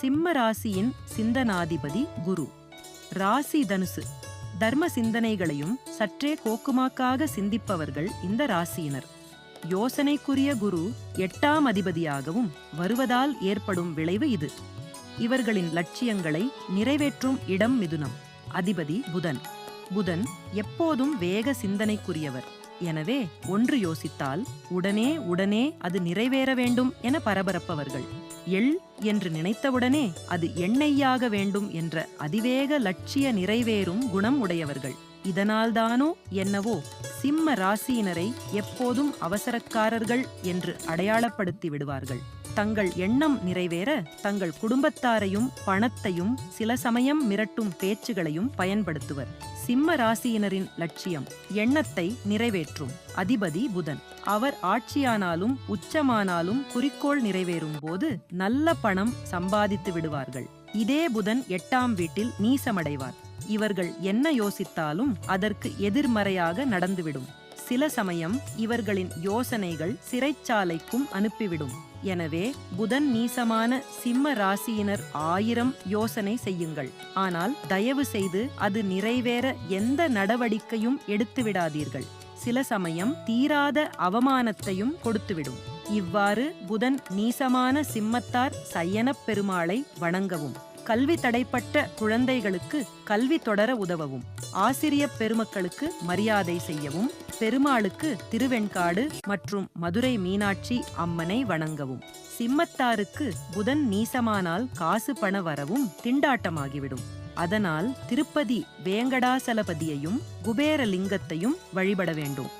சிம்ம ராசியின் சிந்தனாதிபதி குரு. ராசி தனுசு. தர்ம சிந்தனைகளையும் சற்றே கோக்குமாக்காக சிந்திப்பவர்கள் இந்த ராசியினர். யோசனைக்குரிய குரு எட்டாம் அதிபதியாகவும் வருவதால் ஏற்படும் விளைவு இது. இவர்களின் லட்சியங்களை நிறைவேற்றும் இடம் மிதுனம். அதிபதி புதன். புதன் எப்போதும் வேக சிந்தனைக்குரியவர். எனவே ஒன்று யோசித்தால் உடனே உடனே அது நிறைவேற வேண்டும் என பரபரப்பவர்கள். எள் என்று நினைத்தவுடனே அது எண்ணெய்யாக வேண்டும் என்ற அதிவேக லட்சிய நிறைவேறும் குணம் உடையவர்கள். இதனால்தானோ என்னவோ சிம்ம ராசியினரை எப்போதும் அவசரக்காரர்கள் என்று அடையாளப்படுத்தி விடுவார்கள். தங்கள் எண்ணம் நிறைவேற தங்கள் குடும்பத்தாரையும் பணத்தையும் சில சமயம் மிரட்டும் பேச்சுகளையும் பயன்படுத்துவர். சிம்ம ராசியினரின் லட்சியம் எண்ணத்தை நிறைவேற்றும். அதிபதி புதன். அவர் ஆட்சியானாலும் உச்சமானாலும் குறிக்கோள் நிறைவேறும் போது நல்ல பணம் சம்பாதித்து விடுவார்கள். இதே புதன் எட்டாம் வீட்டில் நீசமடைவார். இவர்கள் என்ன யோசித்தாலும் அதற்கு எதிர்மறையாக நடந்துவிடும். சில சமயம் இவர்களின் யோசனைகள் சிறைச்சாலைக்கும் அனுப்பிவிடும். எனவே புதன் நீசமான சிம்ம ராசியினர் ஆயிரம் யோசனை செய்யுங்கள். ஆனால் தயவு செய்து அது நிறைவேற எந்த நடவடிக்கையும் எடுத்துவிடாதீர்கள் சில சமயம் தீராத அவமானத்தையும் கொடுத்துவிடும். இவ்வாறு புதன் நீசமான சிம்மத்தார் சையனப் பெருமாளை வணங்கவும். கல்வி தடைப்பட்ட குழந்தைகளுக்கு கல்வி தொடர உதவவும். ஆசிரிய பெருமக்களுக்கு மரியாதை செய்யவும் பெருமாளுக்கு திருவெண்காடு மற்றும் மதுரை மீனாட்சி அம்மனை வணங்கவும். சிம்மத்தாருக்கு புதன் நீசமானால் காசு பண வரவும் திண்டாட்டமாகிவிடும். அதனால் திருப்பதி வேங்கடாசலபதியையும் குபேரலிங்கத்தையும் வழிபட வேண்டும்.